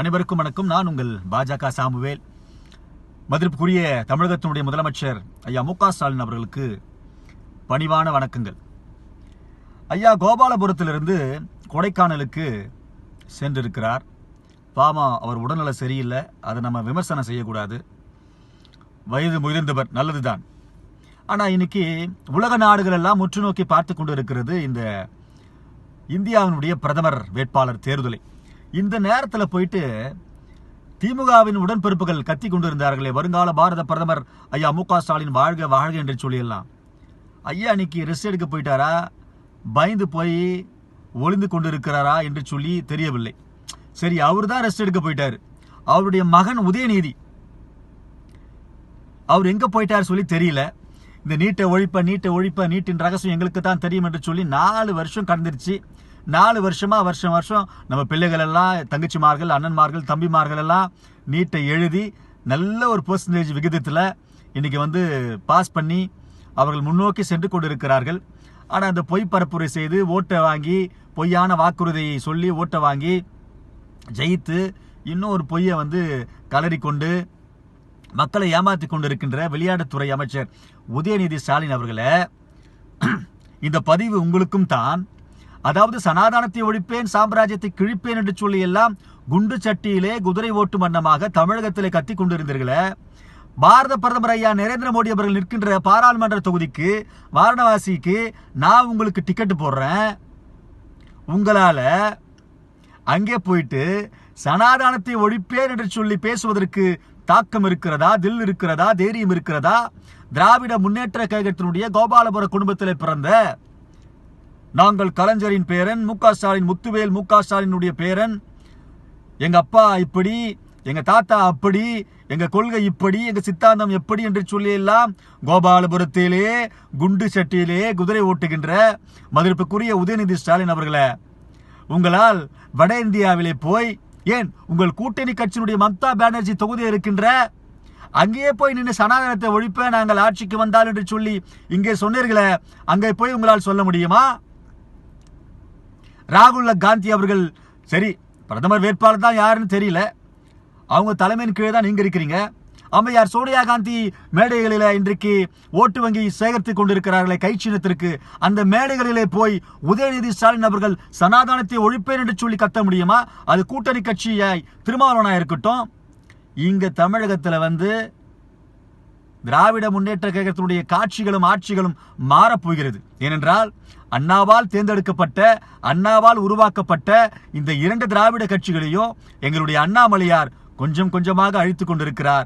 அனைவருக்கும் வணக்கம். நான் உங்கள் பாஜக சாமுவேல். மதிப்புக்குரிய தமிழகத்தினுடைய முதலமைச்சர் ஐயா மு க ஸ்டாலின் அவர்களுக்கு பணிவான வணக்கங்கள். ஐயா கோபாலபுரத்திலிருந்து கொடைக்கானலுக்கு சென்றிருக்கிறார். பாமா அவர் உடல்நல சரியில்லை. அதை நம்ம விமர்சனம் செய்யக்கூடாது. வயது முயர்ந்தவர் நல்லதுதான். ஆனால் இன்னைக்கு உலக நாடுகள் எல்லாம் நோக்கி பார்த்து கொண்டு இருக்கிறது இந்த இந்தியாவினுடைய பிரதமர் வேட்பாளர் தேர்தலை. இந்த நேரத்தில் போயிட்டு திமுகவின் உடன்பிறப்புகள் கத்தி கொண்டிருந்தார்களே வருங்கால பாரத பிரதமர் ஐயா மு க ஸ்டாலின் வாழ்க வாழ்க என்று சொல்லிடலாம் ஐயா இன்னைக்கு ரெஸ்ட் எடுக்க போயிட்டாரா? பயந்து போய் ஒளிந்து கொண்டிருக்கிறாரா என்று சொல்லி தெரியவில்லை. சரி அவர் தான் ரெஸ்ட் எடுக்க போயிட்டார். அவருடைய மகன் உதயநிதி. அவர் எங்கே போயிட்டார் சொல்லி தெரியல. இந்த நீட்டை ஒழிப்ப நீட்டை ஒழிப்ப நீட்டின் ரகசியம் எங்களுக்கு தான் தெரியும் என்று சொல்லி நாலு வருஷம் கடந்துருச்சு. நாலு வருஷமா வருஷம் வருஷம் நம்ம பிள்ளைகள் எல்லாம் தங்கச்சிமார்கள் அண்ணன்மார்கள் தம்பிமார்கள் எல்லாம் நீட்டை எழுதி நல்ல ஒரு பர்சன்டேஜ் விகிதத்தில் இன்னைக்கு வந்து பாஸ் பண்ணி அவர்கள் முன்னோக்கி சென்று கொண்டிருக்கிறார்கள். ஆனால் அந்த பொய் பரப்புரை செய்து ஓட்டை வாங்கி பொய்யான வாக்குறுதியை சொல்லி ஓட்டை வாங்கி ஜெயித்து இன்னும் ஒரு பொய்யை வந்து கலரி கொண்டு மக்களை ஏமாற்றி கொண்டிருக்கின்ற விளையாட்டுத்துறை அமைச்சர் உதயநிதி ஸ்டாலின் அவர்களை இந்த பதிவு உங்களுக்கும் தான். அதாவது சனாதானத்தை ஒழிப்பேன் சாம்ராஜ்யத்தை கிழிப்பேன் என்று சொல்லி எல்லாம் குண்டு சட்டியிலே குதிரை ஓட்டு மன்னமாக தமிழகத்திலே கத்தி கொண்டிருந்தீர்களே. பாரத பிரதமர் ஐயா நரேந்திர மோடி அவர்கள் நிற்கின்ற பாராளுமன்ற தொகுதிக்கு வாரணவாசிக்கு நான் உங்களுக்கு டிக்கெட் போடுறேன். உங்களால அங்கே போயிட்டு சனாதானத்தை ஒழிப்பேன் என்று சொல்லி பேசுவதற்கு தாக்கம் இருக்கிறதா தில் இருக்கிறதா தைரியம் இருக்கிறதா? திராவிட முன்னேற்ற கழகத்தினுடைய கோபாலபுர குடும்பத்தில் பிறந்த நாங்கள் கலைஞரின் பேரன் மு க ஸ்டாலின் முத்துவேல் மு க ஸ்டாலினுடைய பேரன். எங்கள் அப்பா இப்படி எங்கள் தாத்தா அப்படி எங்கள் கொள்கை இப்படி எங்கள் சித்தாந்தம் எப்படி என்று சொல்லியெல்லாம் கோபாலபுரத்திலே குண்டு சட்டியிலே குதிரை ஓட்டுகின்ற மதிப்புக்குரிய உதயநிதி ஸ்டாலின் அவர்களை உங்களால் வட இந்தியாவிலே போய் ஏன் உங்கள் கூட்டணி கட்சியினுடைய மம்தா பானர்ஜி தொகுதி இருக்கின்ற அங்கேயே போய் நின்று சனாதனத்தை ஒழிப்ப நாங்கள் ஆட்சிக்கு வந்தால் என்று சொல்லி இங்கே சொன்னீர்களே அங்கே போய் உங்களால் சொல்ல முடியுமா? ராகுல் காந்தி அவர்கள் சரி பிரதமர் வேட்பாளர் தான் யாருன்னு தெரியல. அவங்க தலைமையின் கீழே தான் நீங்க இருக்கிறீங்க. அம்மையார் சோனியா காந்தி மேடைகளில் இன்றைக்கு ஓட்டு வங்கி சேகரித்துக் கொண்டிருக்கிறார்களே கை சின்னத்திற்கு. அந்த மேடைகளிலே போய் உதயநிதி ஸ்டாலின் அவர்கள் சனாதானத்தை ஒழிப்பேன் என்று சொல்லி கத்த முடியுமா? அது கூட்டணி கட்சியாய் திருமாவளவனாக இருக்கட்டும். இங்கே தமிழகத்தில் வந்து திராவிட முன்னேற்ற கழகத்தினுடைய காட்சிகளும் ஆட்சிகளும் மாறப்போகிறது ஏனென்றால் அண்ணாவால் தேர்ந்தெடுக்கப்பட்ட அண்ணாவால் உருவாக்கப்பட்ட இந்த இரண்டு திராவிட கட்சிகளையும் எங்களுடைய அண்ணாமலையார் கொஞ்சம் கொஞ்சமாக அழித்துக் கொண்டிருக்கிறார்.